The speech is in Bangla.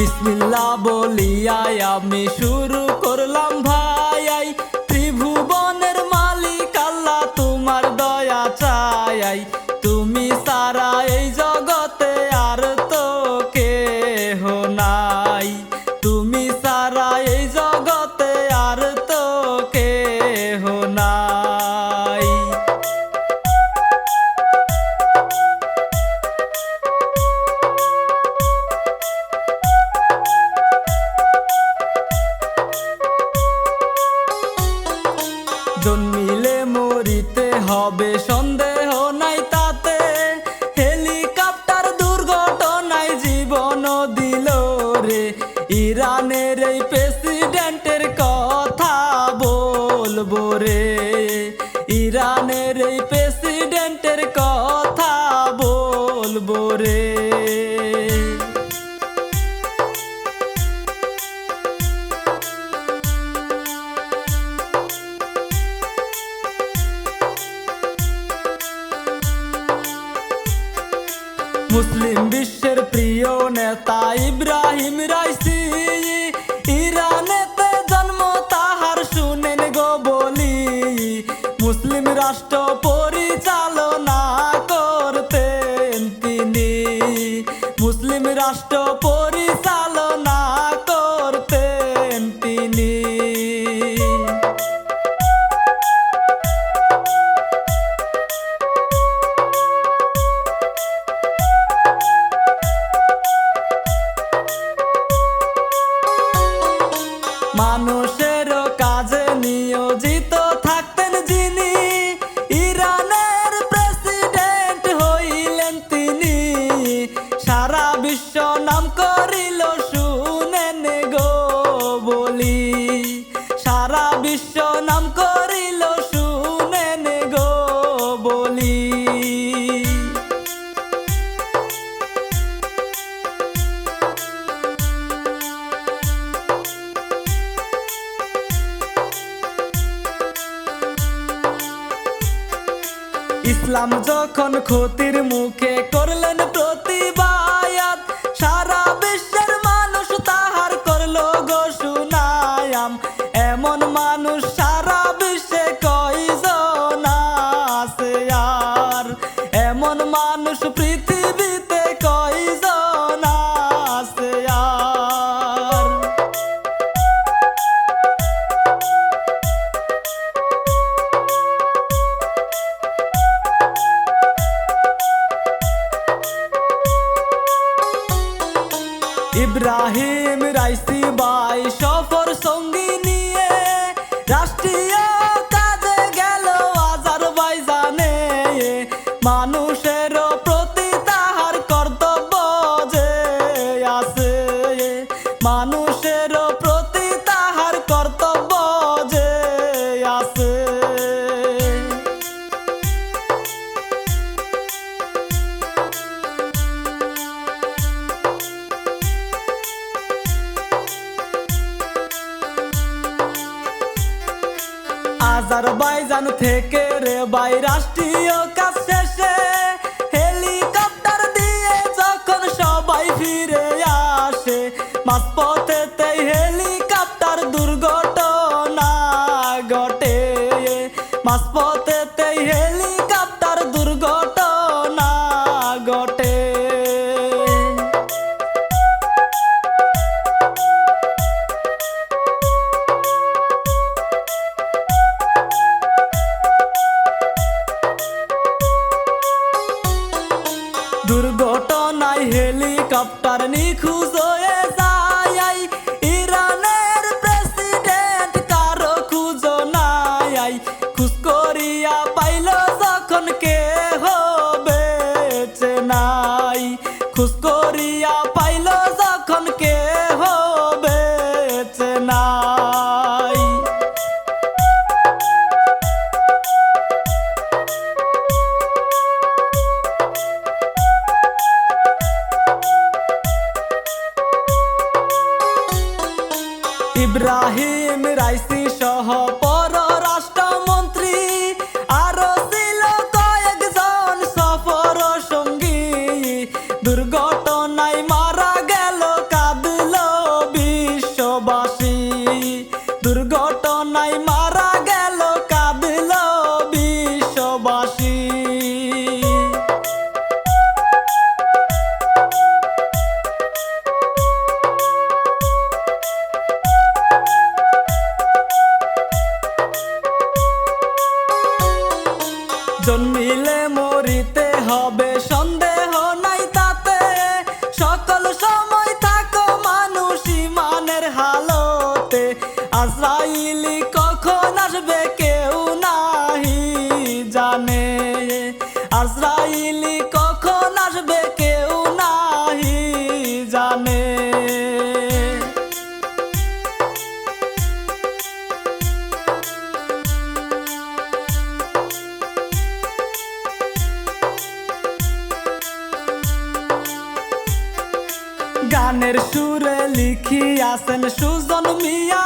বিসমিল্লা বলিয়ায় আমি শুরু করলাম ভাই। রে। ইরানের এই প্রেসিডেন্টের কথা বলব রে। ইরানের এই প্রেসিডেন্টের কথা বলব রে। মুসলিম বিশ্বের প্রিয় নেতা ইব্রাহিম রাইসি। ইরানেতে জন্ম, তাহার শুনেন গো বলি। মুসলিম রাষ্ট্র পরিচালনা মানুষে ইসলাম যখন ক্ষতির মুখে করলেন প্রতি মানুষের প্রতি তাহার কর্তব্য যে আছে। আজারবাইজান থেকে রে বাই রাষ্ট্রীয় কাজ সে You. cool. ইব্রাহিম রাইসি সহ জন্মিলে মরিতে হবে। সন্দেহ নাই তাতে। সকল সময় থাকো মানুষ ইমানের হালতে। আসাইলি কখন আসবে কেউ নাহি জানে। আসাইলি গানের সুরে লিখি আসেন সুজন মিয়া